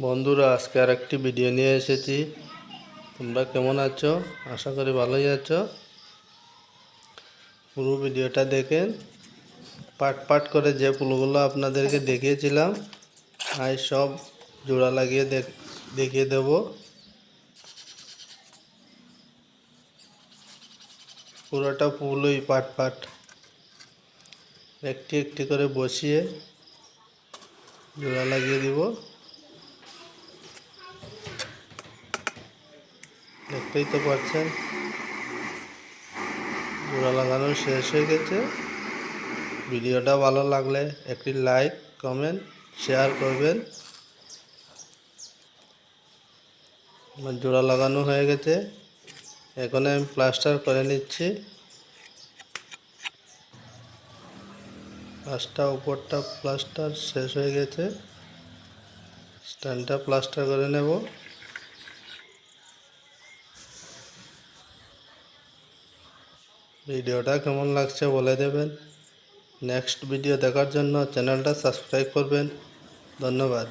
বন্ধুরা, আজকে আর একটি ভিডিও নিয়ে এসেছি। তোমরা কেমন আছো? আশা করি ভালোই আছো। পুরো ভিডিওটা দেখেন। পাট পাট করে যে ফুলগুলো আপনাদেরকে দেখিয়েছিলাম আজ সব জোড়া লাগিয়ে দেখ- দেখিয়ে দেব। পুরোটা ফুলই পাট পাট। একটি একটি করে বসিয়ে জোড়া লাগিয়ে দিব। দেখতেই তো পাচ্ছেন। জোড়া লাগানো শেষ হয়ে গেছে। ভিডিওটা ভালো লাগলে একটি লাইক কমেন্ট শেয়ার করবেন। জোড়া লাগানো হয়ে গেছে। এখন আমি প্লাস্টার করে নিচ্ছি। পাঁচটা উপরটা প্লাস্টার শেষ হয়ে গেছে। স্ট্যান্ডটা প্লাস্টার করে নেব। ভিডিওটা কেমন লাগছে বলে দেবেন। নেক্সট ভিডিও দেখার জন্য চ্যানেলটা সাবস্ক্রাইব করবেন। ধন্যবাদ।